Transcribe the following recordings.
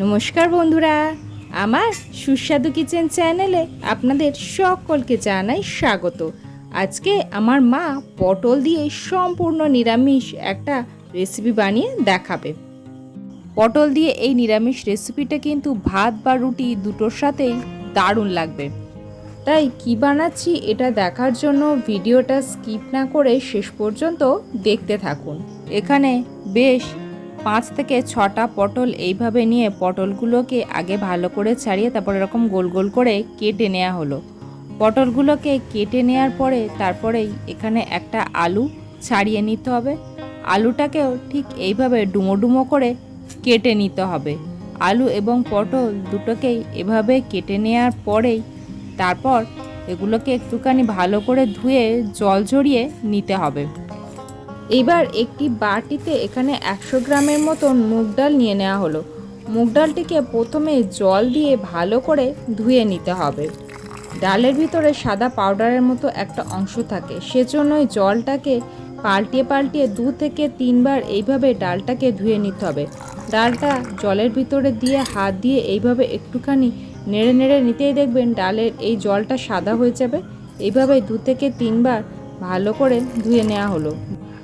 নমস্কার বন্ধুরা, আমার সুস্বাদু কিচেন চ্যানেলে আপনাদের সকলকে জানাই স্বাগত। আজকে আমার মা পটল দিয়ে সম্পূর্ণ নিরামিষ একটা রেসিপি বানিয়ে দেখাবে। পটল দিয়ে এই নিরামিষ রেসিপিটা কিন্তু ভাত বা রুটি দুটোর সাথেই দারুণ লাগবে। তাই কি বানাচ্ছি এটা দেখার জন্য ভিডিওটা স্কিপ না করে শেষ পর্যন্ত দেখতে থাকুন। এখানে বেশ পাঁচ থেকে ছটা পটল এইভাবে নিয়ে পটলগুলোকে আগে ভালো করে ছাড়িয়ে তারপর এরকম গোল গোল করে কেটে নেওয়া হলো। পটলগুলোকে কেটে নেওয়ার পরে তারপরেই এখানে একটা আলু ছাড়িয়ে নিতে হবে। আলুটাকেও ঠিক এইভাবে ডুমো ডুমো করে কেটে নিতে হবে। আলু এবং পটল দুটোকেই এভাবে কেটে নেওয়ার পরেই তারপর এগুলোকে একটুখানি ভালো করে ধুয়ে জল ঝরিয়ে নিতে হবে। এবার একটি বাটিতে এখানে একশো গ্রামের মতন মুগ ডাল নিয়ে নেওয়া হলো। মুগ ডালটিকে প্রথমে জল দিয়ে ভালো করে ধুয়ে নিতে হবে। ডালের ভিতরে সাদা পাউডারের মতো একটা অংশ থাকে, সেজন্যই জলটাকে পাল্টিয়ে পাল্টিয়ে দু থেকে তিনবার এইভাবে ডালটাকে ধুয়ে নিতে হবে। ডালটা জলের ভিতরে দিয়ে হাত দিয়ে এইভাবে একটুখানি নেড়ে নেড়ে নিতেই দেখবেন ডালের এই জলটা সাদা হয়ে যাবে। এইভাবে দু থেকে তিনবার ভালো করে ধুয়ে নেওয়া হলো।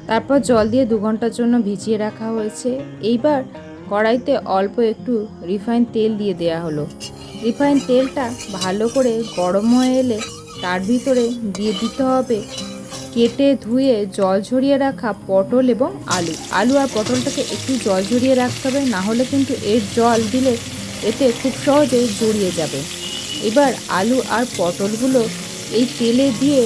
তারপর জল দিয়ে দু ঘণ্টার জন্য ভিজিয়ে রাখা হয়েছে। এইবার কড়াইতে অল্প একটু রিফাইন তেল দিয়ে দেওয়া হলো। রিফাইন তেলটা ভালো করে গরম হয়ে এলে তার ভিতরে দিয়ে দিতে হবে কেটে ধুয়ে জল ঝরিয়ে রাখা পটল এবং আলু। আলু আর পটলটাকে একটু জল ঝরিয়ে রাখতে হবে, না হলে কিন্তু এর জল দিলে এতে খুব সহজে জড়িয়ে যাবে। এবার আলু আর পটলগুলো এই তেলে দিয়ে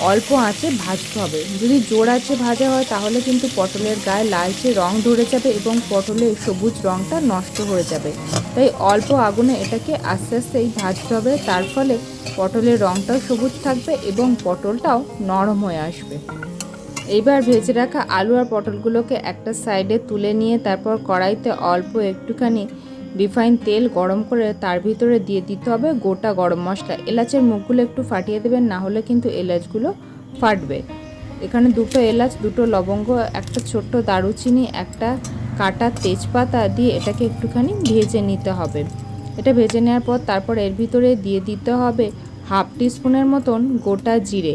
অল্প আঁচে ভাজতে হবে। যদি জোর আঁচে ভাজা হয়, তাহলে কিন্তু পটলের গায়ে লালচে রং ধরে যাবে এবং পটলের সবুজ রংটা নষ্ট হয়ে যাবে। তাই অল্প আগুনে এটাকে আস্তে আস্তেই ভাজতে হবে। তার ফলে পটলের রংটাও সবুজ থাকবে এবং পটলটাও নরম হয়ে আসবে। এইবার ভেজে রাখা আলু আর পটলগুলোকে একটা সাইডে তুলে নিয়ে তারপর কড়াইতে অল্প একটুখানি রিফাইন তেল গরম করে তার ভিতরে দিয়ে দিতে হবে গোটা গরম মশলা। এলাচের মুখগুলো একটু ফাটিয়ে দেবেন, না হলে কিন্তু এলাচগুলো ফাটবে। এখানে দুটো এলাচ, দুটো লবঙ্গ, একটা ছোট্ট দারুচিনি, একটা কাটা তেজপাতা দিয়ে এটাকে একটুখানি ভেজে নিতে হবে। এটা ভেজে নেওয়ার পর তারপর এর ভিতরে দিয়ে দিতে হবে হাফ টিস্পুনের মতন গোটা জিরে।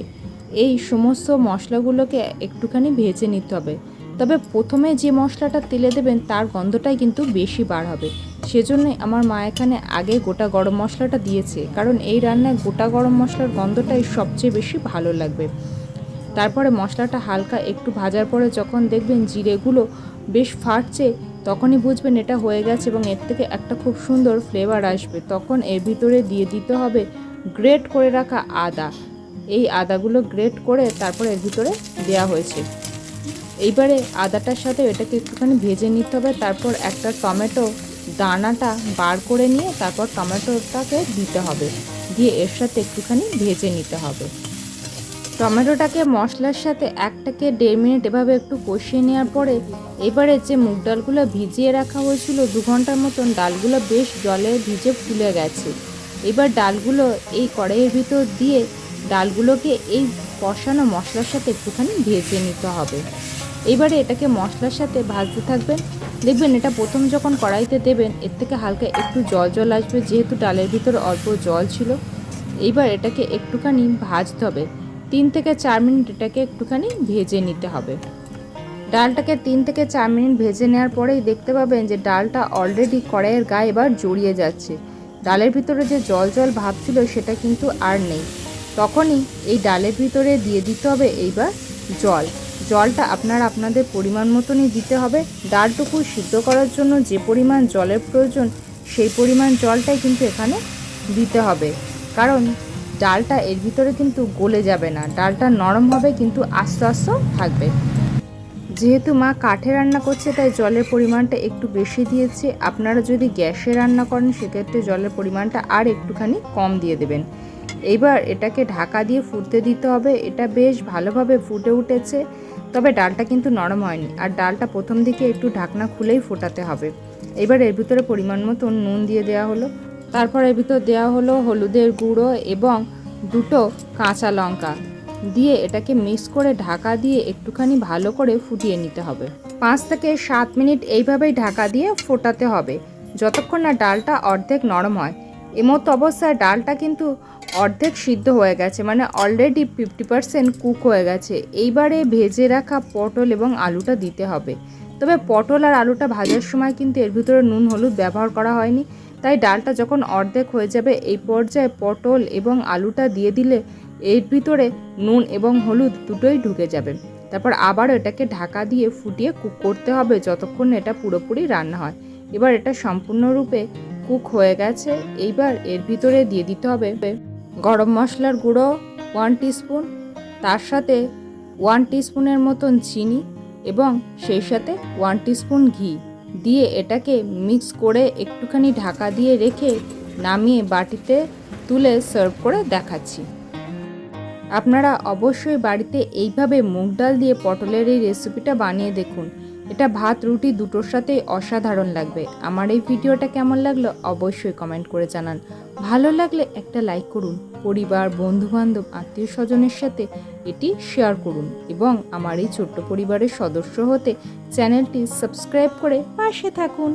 এই সমস্ত মশলাগুলোকে একটুখানি ভেজে নিতে হবে। তবে প্রথমে যে মশলাটা তেলে দেবেন, তার গন্ধটাই কিন্তু বেশি বার হবে। সেজন্যই আমার মা এখানে আগে গোটা গরম মশলাটা দিয়েছে, কারণ এই রান্নায় গোটা গরম মশলার গন্ধটাই সবচেয়ে বেশি ভালো লাগবে। তারপরে মশলাটা হালকা একটু ভাজার পরে যখন দেখবেন জিরেগুলো বেশ ফাটছে, তখনই বুঝবেন এটা হয়ে গেছে এবং এর থেকে একটা খুব সুন্দর ফ্লেভার আসবে। তখন এর ভিতরে দিয়ে দিতে হবে গ্রেট করে রাখা আদা। এই আদাগুলো গ্রেট করে তারপর এর ভিতরে দেওয়া হয়েছে। এইবারে আদাটার সাথে এটাকে একটুখানি ভেজে নিতে হবে, তারপর একটা টমেটো দানাটা বার করে নিয়ে তারপর টমেটোটাকে দিতে হবে। দিয়ে এর সাথে একটুখানি ভেজে নিতে হবে। টমেটোটাকে মশলার সাথে এক থেকে দেড় মিনিট এভাবে একটু কষিয়ে নেওয়ার পরে এবারে যে মুগ ডালগুলো ভিজিয়ে রাখা হয়েছিল, দু ঘণ্টার মতন ডালগুলো বেশ জলে ভিজে ফুলে গেছে। এবার ডালগুলো এই কড়াইয়ের ভিতর দিয়ে ডালগুলোকে এই কষানো মশলার সাথে একটুখানি ভেজে নিতে হবে। এবারে এটাকে মশলার সাথে ভাজতে থাকবেন। দেখবেন এটা প্রথম যখন কড়াইতে দেবেন, এর থেকে হালকা একটু জল জল আসবে, যেহেতু ডালের ভিতরে অল্প জল ছিল। এইবার এটাকে একটুখানি ভাজতে হবে। তিন থেকে চার মিনিট এটাকে একটুখানি ভেজে নিতে হবে। ডালটাকে তিন থেকে চার মিনিট ভেজে নেওয়ার পরেই দেখতে পাবেন যে ডালটা অলরেডি কড়াইয়ের গায়ে এবার জড়িয়ে যাচ্ছে। ডালের ভিতরে যে জল জল ভাব ছিল, সেটা কিন্তু আর নেই। তখনই এই ডালের ভিতরে দিয়ে দিতে হবে এইবার জল। জলটা আপনারা আপনাদের পরিমাণ মতনই দিতে হবে। ডালটুকু সিদ্ধ করার জন্য যে পরিমাণ জলের প্রয়োজন, সেই পরিমাণ জলটাই কিন্তু এখানে দিতে হবে। কারণ ডালটা এর ভিতরে কিন্তু গলে যাবে না, ডালটা নরম হবে কিন্তু আস্তে আস্তে থাকবে। যেহেতু মা কাঠে রান্না করছে, তাই জলের পরিমাণটা একটু বেশি দিয়েছে। আপনারা যদি গ্যাসে রান্না করেন, সেক্ষেত্রে জলের পরিমাণটা আর একটুখানি কম দিয়ে দেবেন। এইবার এটাকে ঢাকা দিয়ে ফুটতে দিতে হবে। এটা বেশ ভালোভাবে ফুটে উঠেছে, তবে ডালটা কিন্তু নরম হয়নি। আর ডালটা প্রথম দিকে একটু ঢাকনা খুলেই ফোটাতে হবে। এবার এর ভিতরে পরিমাণ মতো নুন দিয়ে দেওয়া হলো। তারপর এর ভিতর দেওয়া হলো হলুদের গুঁড়ো এবং দুটো কাঁচা লঙ্কা। দিয়ে এটাকে মিক্স করে ঢাকা দিয়ে একটুখানি ভালো করে ফুটিয়ে নিতে হবে। পাঁচ থেকে সাত মিনিট এইভাবেই ঢাকা দিয়ে ফোটাতে হবে। যতক্ষণ না ডালটা অর্ধেক নরম হয় এমতো অবস্থায় ডালটা কিন্তু অর্ধেক সিদ্ধ হয়ে গেছে মানে অলরেডি ফিফটি পার্সেন্ট কুক হয়ে গেছে। এইবারে ভেজে রাখা পটল এবং আলুটা দিতে হবে। তবে পটল আর আলুটা ভাজার সময় কিন্তু এর ভিতরে নুন, হলুদ ব্যবহার করা হয়নি। তাই ডালটা যখন অর্ধেক হয়ে যাবে, এই পর্যায়ে পটল এবং আলুটা দিয়ে দিলে এর ভিতরে নুন এবং হলুদ দুটোই ঢুকে যাবে। তারপর আবার এটাকে ঢাকা দিয়ে ফুটিয়ে কুক করতে হবে, যতক্ষণ এটা পুরোপুরি রান্না হয়। এবার এটা সম্পূর্ণরূপে কুক হয়ে গেছে, এইবার এর ভিতরে দিয়ে দিতে হবে গরম মশলার গুঁড়ো ওয়ান টিস্পুন তার সাথে ওয়ান টিস্পুনের মতন চিনি এবং সেই সাথে ওয়ান টিস্পুন ঘি দিয়ে এটাকে মিক্স করে একটুখানি ঢাকা দিয়ে রেখে নামিয়ে বাটিতে তুলে সার্ভ করে দেখাচ্ছি। আপনারা অবশ্যই বাড়িতে এইভাবে মুগ ডাল দিয়ে পটলের এই রেসিপিটা বানিয়ে দেখুন। এটা ভাত, রুটি দুটোর সাথেই অসাধারণ লাগবে। আমার এই ভিডিওটা কেমন লাগল অবশ্যই কমেন্ট করে জানান। ভালো লাগলে একটা লাইক করুন, পরিবার, বন্ধুবান্ধব আত্মীয় স্বজনের সাথে এটি শেয়ার করুন এবং আমার এই ছোট্ট পরিবারের সদস্য হতে চ্যানেলটি সাবস্ক্রাইব করে পাশে থাকুন।